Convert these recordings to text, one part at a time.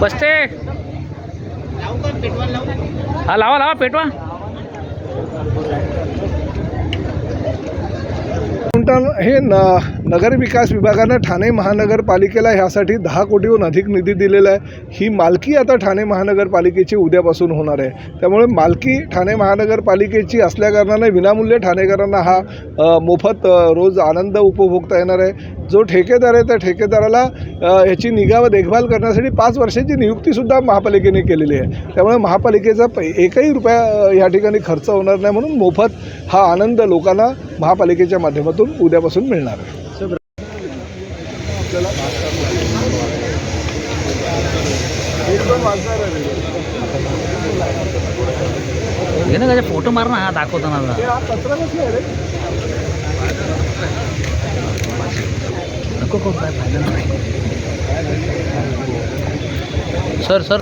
बसते हा लावा लावा पेटवा. पर्यटन हे न नगर विकास विभागानं ठाणे महानगरपालिकेला ह्यासाठी दहा कोटीहून अधिक निधी दिलेला आहे. ही मालकी आता ठाणे महानगरपालिकेची उद्यापासून होणार आहे. त्यामुळे मालकी ठाणे महानगरपालिकेची असल्याकारणाने विनामूल्य ठाणेकरांना हा मोफत रोज आनंद उपभोगता येणार आहे. जो ठेकेदार आहे त्या ठेकेदाराला ह्याची निगा व देखभाल करण्यासाठी पाच वर्षाची नियुक्तीसुद्धा महापालिकेने केलेली आहे. त्यामुळे महापालिकेचा प एकही रुपया या ठिकाणी खर्च होणार नाही म्हणून मोफत हा आनंद लोकांना महापालिकेच्या माध्यमातून उद्यापासून मिळणार आहे. फोटो मार ना दाखवताना नको करू काय फायदा नाही. Sir sir.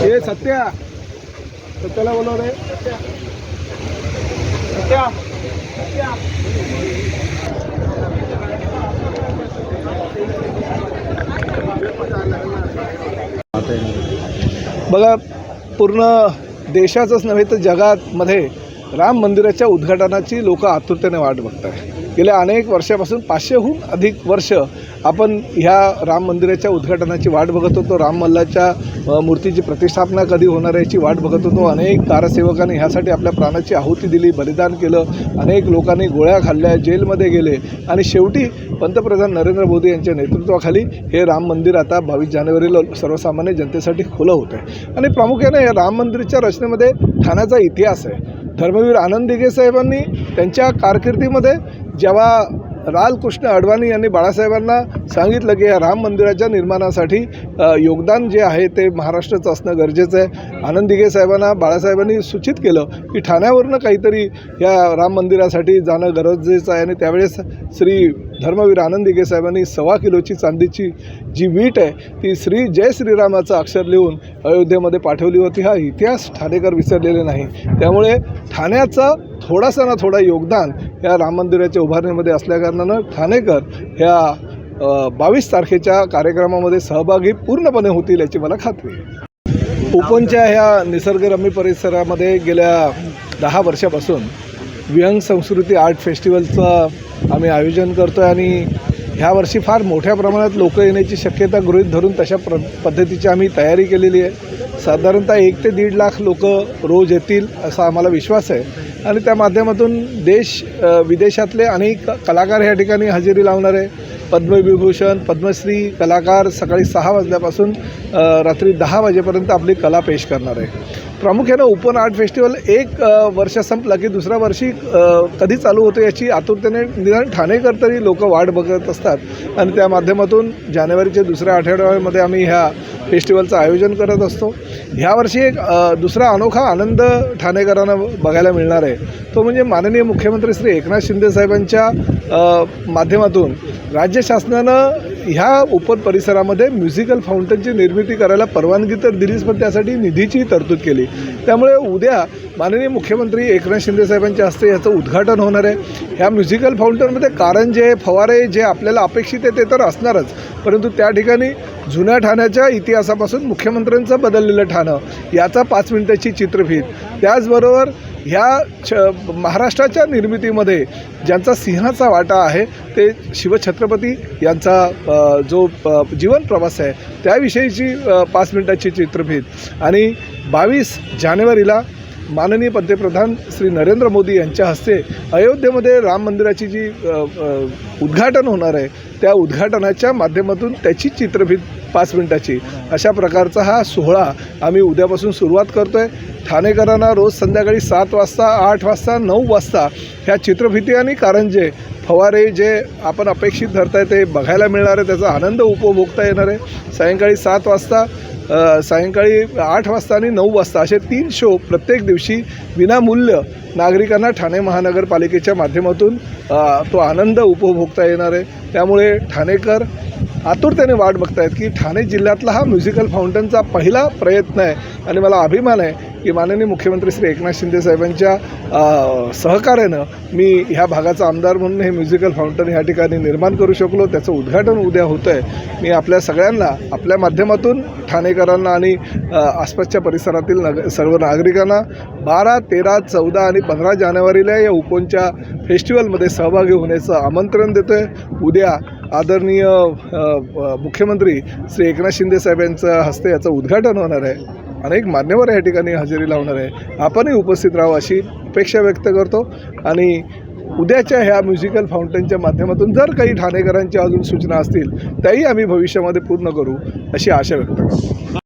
हे सत्या. सत्याला बोलव रे सत्या. बघा पूर्ण देशाचंच नव्हे तर जगामध्ये राम मंदिराच्या उद्घाटनाची लोक आतुरतेने वाट बघत आहे गेल्या अनेक वर्षापासून पाचशेहून अधिक वर्ष आपण ह्या राम मंदिराच्या उद्घाटनाची वाट बघत होतो. राम मल्लाच्या मूर्तीची प्रतिष्ठापना कधी होणार याची वाट बघत होतो. अनेक कारसेवकांनी ह्यासाठी आपल्या प्राणाची आहुती दिली बलिदान केलं. अनेक लोकांनी गोळ्या खाल्ल्या जेलमध्ये गेले. आणि शेवटी पंतप्रधान नरेंद्र मोदी यांच्या नेतृत्वाखाली हे राम मंदिर आता बावीस जानेवारीला सर्वसामान्य जनतेसाठी खुलं होतं आहे. आणि प्रामुख्याने या राम मंदिराच्या रचनेमध्ये ठाण्याचा इतिहास आहे. धर्मवीर आनंद दिघे साहेबांनी त्यांच्या कारकिर्दीमध्ये जेव्हा लालकृष्ण अडवाणी यांनी बाळासाहेबांना सांगितलं की या राम मंदिराच्या निर्माणासाठी योगदान जे आहे ते महाराष्ट्राचं असणं गरजेचं आहे. आनंद दिघे साहेबांना बाळासाहेबांनी सूचित केलं की ठाण्यावरनं काहीतरी या राम मंदिरासाठी जाणं गरजेचं आहे. आणि त्यावेळेस श्री धर्मवीर आनंद दिघे साहेबांनी सव्वा किलोची चांदीची जी वीट आहे ती श्री जय श्रीरामाचं अक्षर लिहून अयोध्येमध्ये पाठवली होती. हा इतिहास ठाणेकर विसरलेले नाही. त्यामुळे ठाण्याचा थोडासा ना थोडा योगदान या राम मंदिराच्या उभारणीमध्ये असल्याकारणानं ठाणेकर ह्या बावीस तारखेच्या कार्यक्रमामध्ये सहभागी पूर्णपणे होतील याची मला खात्री आहे. ह्या निसर्गरम्य परिसरामध्ये गेल्या दहा वर्षापासून विहंग संस्कृती आर्ट फेस्टिवलचं आम्ही आयोजन करतो आहे आणि ह्या वर्षी फार मोठ्या प्रमाणात लोक येण्याची शक्यता गृहीत धरून तशा प्र पद्धतीची आम्ही तयारी केलेली आहे. साधारणतः एक ते दीड लाख लोक रोज येतील असा आम्हाला विश्वास आहे. आणि त्या माध्यमातून देश विदेशातले अनेक कलाकार ह्या ठिकाणी हजेरी लावणार आहे पद्मविभूषण पद्मश्री कलाकार सकाळी सहा वाजल्यापासून रात्री दहा वाजेपर्यंत आपली कला पेश करणार. आहे प्रामुख्यानं ओपन आर्ट फेस्टिवल एक वर्ष संपला की दुसऱ्या वर्षी कधी चालू होतं याची आतुरतेने निदान ठाणेकर तरी लोक वाट बघत असतात. आणि त्या माध्यमातून जानेवारीच्या दुसऱ्या आठवड्यामध्ये आम्ही ह्या फेस्टिवलचं आयोजन करत असतो. ह्यावर्षी एक दुसरा अनोखा आनंद ठाणेकरांना बघायला मिळणार आहे. तो म्हणजे माननीय मुख्यमंत्री श्री एकनाथ शिंदे साहेबांच्या माध्यमातून राज्य शासनानं ह्या ओपन परिसरामध्ये म्युझिकल फाउंटनची निर्मिती करायला परवानगी तर दिलीच पण त्यासाठी निधीची तरतूद केली. त्यामुळे उद्या माननीय मुख्यमंत्री एकनाथ शिंदे साहेबांच्या हस्ते याचं उद्घाटन होणार आहे. ह्या म्युझिकल फाउंटनमध्ये कारंजे फवारे जे आपल्याला अपेक्षित आहे ते तर असणारच परंतु त्या ठिकाणी जुन्या ठाण्याच्या इतिहासापासून मुख्यमंत्र्यांचं बदललेलं ठाणं याचा पाच मिनिटाची चित्रफित. त्याचबरोबर ह्या छ महाराष्ट्राच्या निर्मितीमध्ये ज्यांचा सिंहाचा वाटा आहे ते शिवछत्रपती यांचा जो जीवन प्रवास आहे त्याविषयीची पाच मिनिटाची चित्रफित. आणि बावीस जानेवारीला माननीय पंतप्रधान श्री नरेंद्र मोदी यांच्या हस्ते अयोध्येमध्ये राम मंदिराची जी उद्घाटन होणार आहे त्या उद्घाटनाच्या माध्यमातून त्याची चित्रफित पाच मिनटाची. अशा प्रकारचा हा सोहळा आम्ही उद्यापासून सुरुवात करतो आहे ठाणेकरांना रोज संध्याकाळी सात वाजता आठ वाजता नऊ वाजता ह्या चित्रफिती आणि कारंजे फवारे जे आपण अपेक्षित धरताय ते बघायला मिळणार आहे. त्याचा आनंद उपभोगता येणार आहे. सायंकाळी सात वाजता सायंकाळी आठ वाजता आणि नऊ वाजता असे तीन शो प्रत्येक दिवशी विनामूल्य नागरिकांना ठाणे महानगरपालिकेच्या माध्यमातून तो आनंद उपभोगता येणार आहे. त्यामुळे ठाणेकर आतुरतेने वाट बघतायत की ठाणे जिल्ह्यातला हा म्युझिकल फाउंटनचा पहिला प्रयत्न आहे. आणि मला अभिमान आहे की माननीय मुख्यमंत्री श्री एकनाथ शिंदे साहेबांच्या सहकार्यानं मी ह्या भागाचा आमदार म्हणून हे म्युझिकल फाउंटन ह्या ठिकाणी निर्माण करू शकलो. त्याचं उद्घाटन उद्या होतं आहे मी आपल्या सगळ्यांना आपल्या माध्यमातून ठाणेकरांना आणि आसपासच्या परिसरातील नग सर्व नागरिकांना बारा तेरा चौदा आणि पंधरा जानेवारीला या उपोनच्या फेस्टिवलमध्ये सहभागी होण्याचं आमंत्रण देतो आहे उद्या आदरणीय मुख्यमंत्री श्री एकनाथ शिंदे साहेब हस्ते याचं उद्घाटन होणार आहे. अनेक मान्यवर या ठिकाणी हजेरी लावणार आहे. आपणही उपस्थित राहावं अशी अपेक्षा व्यक्त करतो. आणि उद्याच्या ह्या म्युझिकल फाउंटनच्या माध्यमातून जर काही ठाणेकरांच्या अजून सूचना असतील त्याही आम्ही भविष्यामध्ये पूर्ण करू अशी आशा व्यक्त करतो.